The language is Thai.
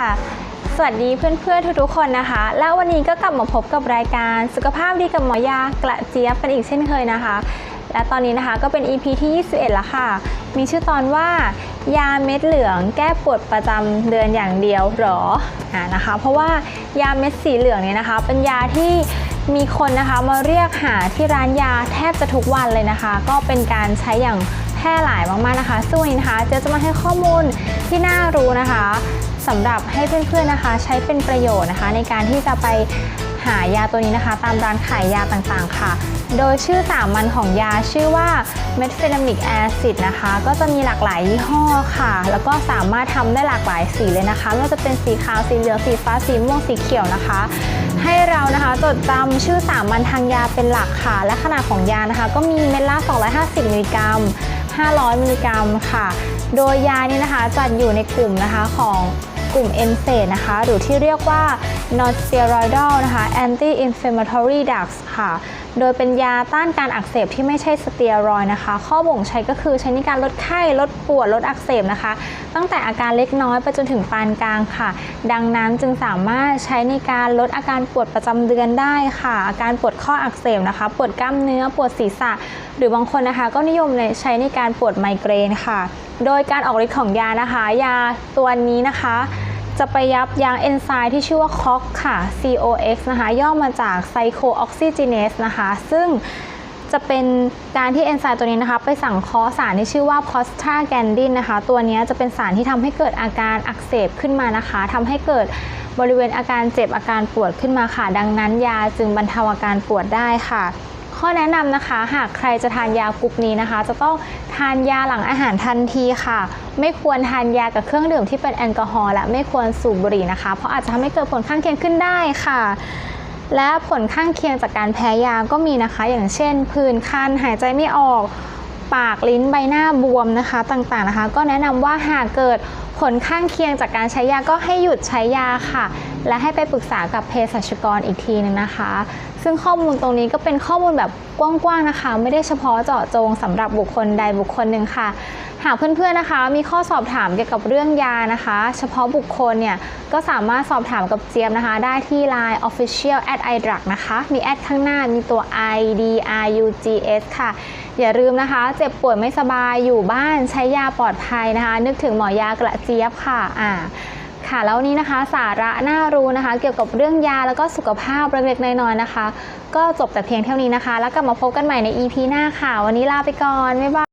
ค่ะสวัสดีเพื่อนๆทุกๆคนนะคะ แล้ววันนี้ก็กลับมาพบกับรายการสุขภาพดีกับหมอยากระเจี๊ยบกันอีกเช่นเคยนะคะ และตอนนี้นะคะก็เป็น EP ที่ 21 แล้วค่ะ มีชื่อตอนว่ายาเม็ดเหลืองแก้ปวดประจำเดือนอย่างเดียวหรออ่านะคะ เพราะว่ายาเม็ดสีเหลืองเนี่ยนะคะ เป็นยาที่มีคนนะคะมาเรียกหาที่ร้านยาแทบจะทุกวันเลยนะคะ ก็เป็นการใช้อย่างแพร่หลายมากๆนะคะซึ่งวันนี้นะคะเจ๊จะมาให้ข้อมูลที่น่ารู้นะคะ สำหรับให้เพื่อนๆนะคะ ใช้เป็นประโยชน์นะคะ ในการที่จะไปหายาตัวนี้นะคะ ตามร้านขายยาต่างๆ ค่ะ โดยชื่อสามัญของยาชื่อว่าเมทเฟน a มิกแอซิดนะคะ ก็จะมีหลากหลายยี่ห้อค่ะ แล้วก็สามารถทำได้หลากหลายสีเลยนะคะไม่ว่าจะเป็นสีขาวสีเหลืองสีฟ้าสีม่วงสีเขียวนะคะ ให้เรานะคะจดจำชื่อสามัญทางยาเป็นหลักค่ะ และขนาดของยานะคะ ก็มีเม็ดละ 250 มิลลิกรัม 500 มิลลิกรัมค่ะ โดยยานี้นะคะจัดอยู่ในกลุ่มนะคะของกลุ่มเอนเซนะคะ หรือที่เรียกว่า non steroidal นะคะ anti inflammatory drugs ค่ะ โดยเป็นยาต้านการอักเสบที่ไม่ใช่สเตียรอยนะคะ ข้อบ่งใช้ก็คือใช้ในการลดไข้ ลดปวด ลดอักเสบนะคะ ตั้งแต่อาการเล็กน้อยไปจนถึงปานกลางค่ะ ดังนั้นจึงสามารถใช้ในการลดอาการปวดประจำเดือนได้ค่ะ อาการปวดข้ออักเสบนะคะ ปวดกล้ามเนื้อ ปวดศีรษะ หรือบางคนนะคะ ก็นิยมใช้ในการปวดไมเกรนค่ะ โดยการออกฤทธิ์ของยานะคะ ยาตัวนี้นะคะ จะไปยับยั้งเอนไซม์ที่ชื่อว่า COX ค่ะ COX นะคะ ย่อมาจาก Cyclooxygenase นะคะ ซึ่งจะเป็นการที่เอนไซม์ตัวนี้นะคะ ไปสั่งเคอสารที่ชื่อว่า prostaglandin นะคะ ตัวนี้จะเป็นสารที่ทำให้เกิดอาการอักเสบขึ้นมานะคะทำให้เกิดบริเวณอาการเจ็บอาการปวดขึ้นมาค่ะ ดังนั้นยาจึงบรรเทาอาการปวดได้ค่ะ ข้อแนะนำนะคะ หากใครจะทานยากรุ๊ปนี้นะคะ จะต้องทานยาหลังอาหารทันทีค่ะ ไม่ควรทานยากับเครื่องดื่มที่เป็นแอลกอฮอล์และไม่ควรสูบบุหรี่นะคะ เพราะอาจจะทำให้เกิดผลข้างเคียงขึ้นได้ค่ะ และผลข้างเคียงจากการแพ้ยาก็มีนะคะ อย่างเช่นผื่นคันหายใจไม่ออกปากลิ้นใบหน้าบวมนะคะต่างๆนะคะ ก็แนะนำว่าหากเกิดผลข้างเคียงจากการใช้ยาก็ให้หยุดใช้ยาค่ะ และให้ไปปรึกษากับเภสัชกรอีกทีนึงนะคะ ซึ่งข้อมูลตรงนี้ก็เป็นข้อมูลแบบกว้างๆนะคะ ไม่ได้เฉพาะเจาะจงสำหรับบุคคลใดบุคคลหนึ่งค่ะ หากเพื่อนๆนะคะ มีข้อสอบถามเกี่ยวกับเรื่องยานะคะ เฉพาะบุคคลเนี่ยก็สามารถสอบถามกับเจี๊ยบนะคะ ได้ที่ Line Official at i d r u g นะคะ มีแอดข้างหน้ามีตัว I D R U G S ค่ะ อย่าลืมนะคะ เจ็บป่วยไม่สบายอยู่บ้านใช้ยาปลอดภัยนะคะ นึกถึงหมอยากระเจี๊ยบค่ะอ่า ค่ะ แล้วนนี้นะคะสาระน่ารู้นะคะ เกี่ยวกับเรื่องยาแล้วก็สุขภาพเล็กๆน้อยๆนะคะ ก็จบแต่เพียงเท่านี้นะคะ แล้วกลับมาพบกันใหม่ใน EP หน้าค่ะ วันนี้ลาไปก่อน บ๊ายบาย